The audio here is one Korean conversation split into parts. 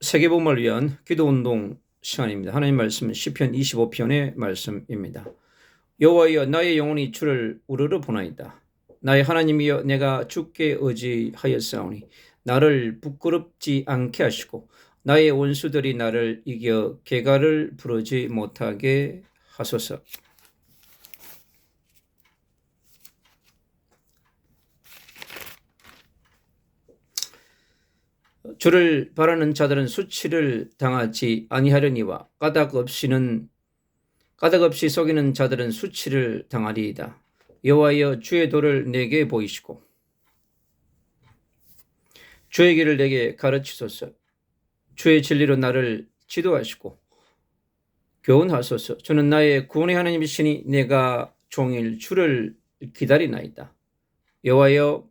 세계복음을 위한 기도운동 시간입니다. 하나님 말씀은 시편 25편의 말씀입니다. 여호와여 나의 영혼이 주를 우르르 보나이다. 나의 하나님이여 내가 주께 의지하였사오니 나를 부끄럽지 않게 하시고 나의 원수들이 나를 이겨 개가를 부르지 못하게 하소서. 주를 바라는 자들은 수치를 당하지 아니하려니와 까닭 없이는 까닭 없이 속이는 자들은 수치를 당하리이다. 여호와여 주의 도를 내게 보이시고 주의 길을 내게 가르치소서. 주의 진리로 나를 지도하시고 교훈하소서. 주는 나의 구원의 하나님이시니 내가 종일 주를 기다리나이다. 여호와여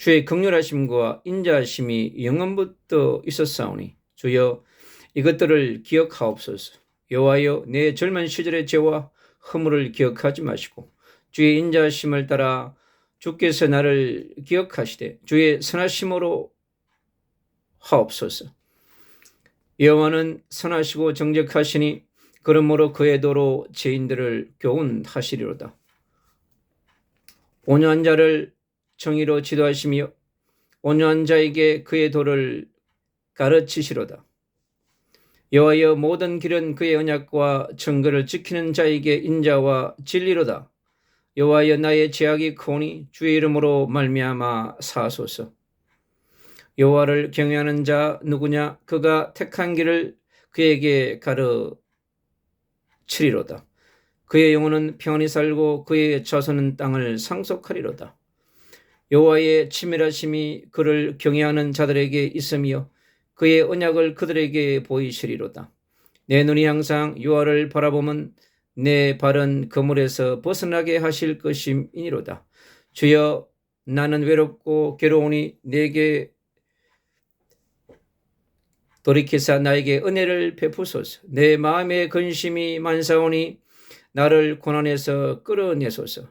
주의 극률하심과 인자하심이 영원부터 있었사오니 주여 이것들을 기억하옵소서. 여호와여 내 젊은 시절의 죄와 허물을 기억하지 마시고 주의 인자하심을 따라 주께서 나를 기억하시되 주의 선하심으로 하옵소서. 여호와는 선하시고 정직하시니 그러므로 그의 도로 죄인들을 교훈하시리로다. 온유한 자를 정의로 지도하시며 온유한 자에게 그의 도를 가르치시로다. 여호와여 모든 길은 그의 언약과 정거를 지키는 자에게 인자와 진리로다. 여호와여 나의 죄악이 크오니 주의 이름으로 말미암아 사소서. 여호와를 경외하는 자 누구냐? 그가 택한 길을 그에게 가르치리로다. 그의 영혼은 평안히 살고 그의 자손은 땅을 상속하리로다. 여호와의 치밀하심이 그를 경외하는 자들에게 있으며 그의 언약을 그들에게 보이시리로다. 내 눈이 항상 여호와를 바라보면 내 발은 그물에서 벗어나게 하실 것임이니로다. 주여 나는 외롭고 괴로우니 내게 돌이키사 나에게 은혜를 베푸소서. 내 마음의 근심이 만사오니 나를 고난에서 끌어내소서.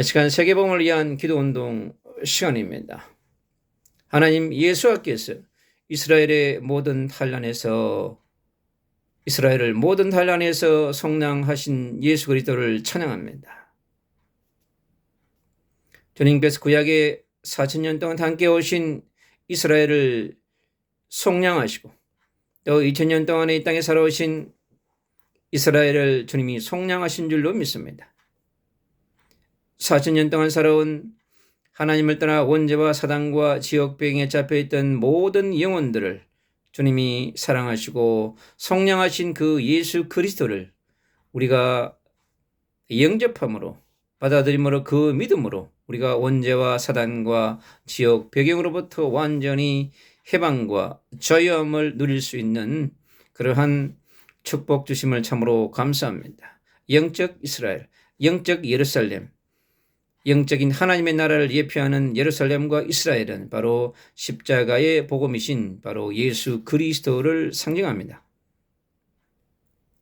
이 시간 세계봉을 위한 기도운동 시간입니다. 하나님 예수께서 이스라엘의 모든 환란에서 이스라엘을 모든 환란에서 성량하신 예수 그리스도를 찬양합니다. 주님께서 구약에 4천년 동안 함께 오신 이스라엘을 속량하시고 또 2000년 동안에 이 땅에 살아오신 이스라엘을 주님이 속량하신 줄로 믿습니다. 4천년 동안 살아온 하나님을 떠나 원죄와 사단과 지옥병에 잡혀있던 모든 영혼들을 주님이 사랑하시고 성량하신 그 예수 그리스도를 우리가 영접함으로 받아들임으로 그 믿음으로 우리가 원죄와 사단과 지옥 배경으로부터 완전히 해방과 자유함을 누릴 수 있는 그러한 축복 주심을 참으로 감사합니다. 영적 이스라엘, 영적 예루살렘, 영적인 하나님의 나라를 예표하는 예루살렘과 이스라엘은 바로 십자가의 복음이신 바로 예수 그리스도를 상징합니다.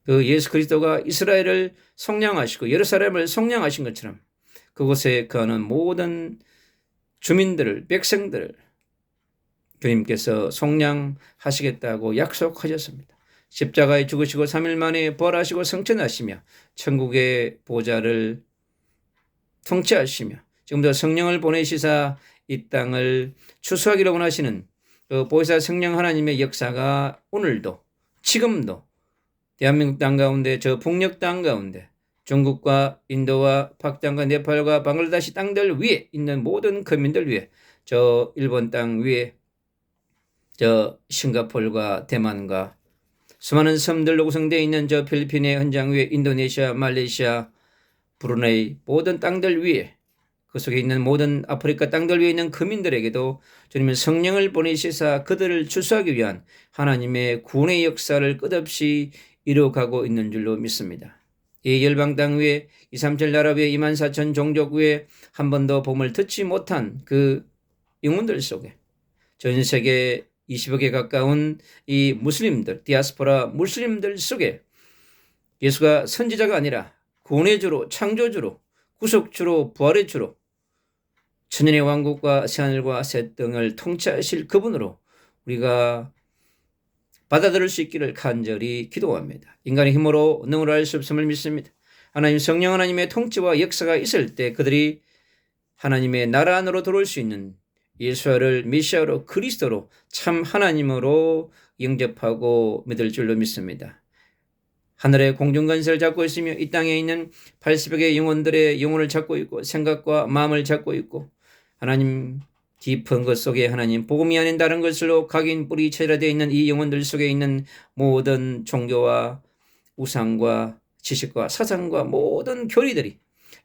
그 예수 그리스도가 이스라엘을 성량하시고 예루살렘을 성량하신 것처럼 그곳에 거하는 모든 주민들을 백성들을 주님께서 성량하시겠다고 약속하셨습니다. 십자가에 죽으시고 3일 만에 부활하시고 성천하시며 천국의 보좌를 통치하시며 지금도 성령을 보내시사 이 땅을 추수하기로 원하시는 그 보혜사 성령 하나님의 역사가 오늘도 지금도 대한민국 땅 가운데 저 북녘 땅 가운데 중국과 인도와 pakis탄과 네팔과 방글라데시 땅들 위에 있는 모든 거민들 위해 저 일본 땅 위에 저 싱가폴과 대만과 수많은 섬들로 구성되어 있는 저 필리핀의 현장 위에 인도네시아, 말레이시아, 브루네이 모든 땅들 위에 그 속에 있는 모든 아프리카 땅들 위에 있는 거민들에게도 주님은 성령을 보내시사 그들을 주수하기 위한 하나님의 구원의 역사를 끝없이 이루어가고 있는 줄로 믿습니다. 이 열방 땅 위에 2, 3, 7 나라 위에 2만 4천 종족 위에 한 번도 봄을 듣지 못한 그 영혼들 속에 전 세계 20억에 가까운 이 무슬림들, 디아스포라 무슬림들 속에 예수가 선지자가 아니라 구원의 주로, 창조주로, 구속주로, 부활의 주로, 천년의 왕국과 새하늘과 새 땅을 통치하실 그분으로 우리가 받아들일 수 있기를 간절히 기도합니다. 인간의 힘으로 능으로 할 수 없음을 믿습니다. 하나님 성령 하나님의 통치와 역사가 있을 때 그들이 하나님의 나라 안으로 들어올 수 있는 예수를 메시아로 그리스도로 참 하나님으로 영접하고 믿을 줄로 믿습니다. 하늘의 공중건설을 잡고 있으며 이 땅에 있는 80여 개의 영혼들의 영혼을 잡고 있고 생각과 마음을 잡고 있고 하나님 깊은 것 속에 하나님 복음이 아닌 다른 것으로 각인 뿌리 체라되어 있는 이 영혼들 속에 있는 모든 종교와 우상과 지식과 사상과 모든 교리들이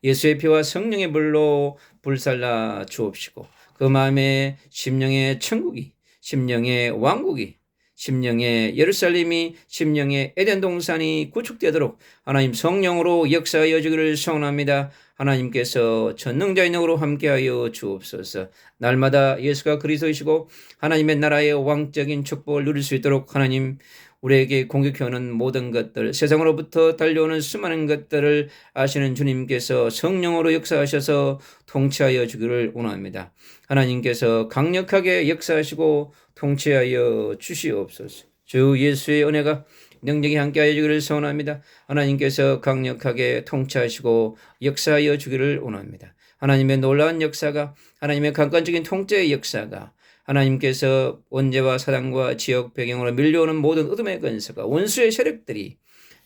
예수의 피와 성령의 불로 불살라 주옵시고 그 마음에 심령의 천국이 심령의 왕국이 심령의 예루살렘이 심령의 에덴 동산이 구축되도록 하나님 성령으로 역사하여 주기를 소원합니다. 하나님께서 전능자의 능으로 함께하여 주옵소서. 날마다 예수가 그리스도이시고 하나님의 나라의 왕적인 축복을 누릴 수 있도록 하나님 우리에게 공격해오는 모든 것들, 세상으로부터 달려오는 수많은 것들을 아시는 주님께서 성령으로 역사하셔서 통치하여 주기를 원합니다. 하나님께서 강력하게 역사하시고 통치하여 주시옵소서. 주 예수의 은혜가 능력이 함께하여 주기를 소원합니다. 하나님께서 강력하게 통치하시고 역사하여 주기를 원합니다. 하나님의 놀라운 역사가 하나님의 강권적인 통제의 역사가 하나님께서 원죄와 사단과 지역 배경으로 밀려오는 모든 어둠의 근세가 원수의 세력들이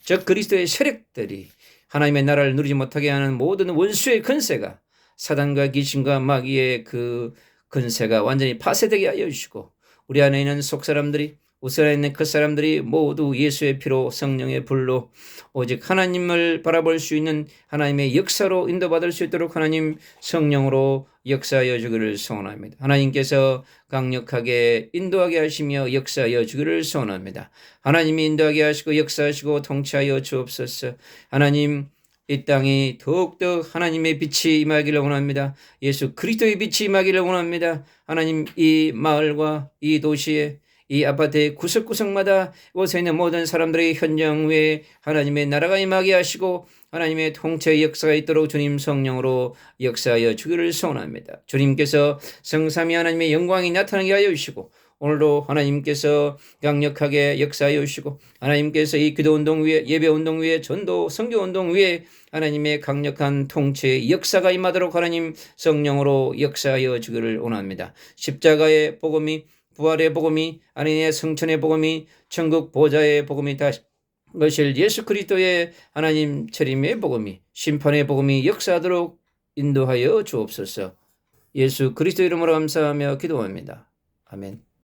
즉 그리스도의 세력들이 하나님의 나라를 누리지 못하게 하는 모든 원수의 근세가 사단과 귀신과 마귀의 그 근세가 완전히 파쇄되게 하여 주시고 우리 안에 있는 속 사람들이 우스라에 있는 그 사람들이 모두 예수의 피로 성령의 불로 오직 하나님을 바라볼 수 있는 하나님의 역사로 인도받을 수 있도록 하나님 성령으로 역사하여 주기를 소원합니다. 하나님께서 강력하게 인도하게 하시며 역사하여 주기를 소원합니다. 하나님이 인도하게 하시고 역사하시고 통치하여 주옵소서. 하나님 이 땅이 더욱더 하나님의 빛이 임하기를 원합니다. 예수 그리스도의 빛이 임하기를 원합니다. 하나님 이 마을과 이 도시에 이 아파트의 구석구석마다 이곳에 있는 모든 사람들의 현장 위에 하나님의 나라가 임하게 하시고 하나님의 통치의 역사가 있도록 주님 성령으로 역사하여 주기를 소원합니다. 주님께서 성삼위 하나님의 영광이 나타나게 하여 주시고 오늘도 하나님께서 강력하게 역사하여 주시고 하나님께서 이 기도 운동 위에 예배 운동 위에 전도 선교 운동 위에 하나님의 강력한 통치의 역사가 임하도록 하나님 성령으로 역사하여 주기를 원합니다. 십자가의 복음이 부활의 복음이 아니네 성천의 복음이 천국 보좌의 복음이 다시 것일 예수 그리스도의 하나님 재림의 복음이 심판의 복음이 역사하도록 인도하여 주옵소서. 예수 그리스도 이름으로 감사하며 기도합니다. 아멘.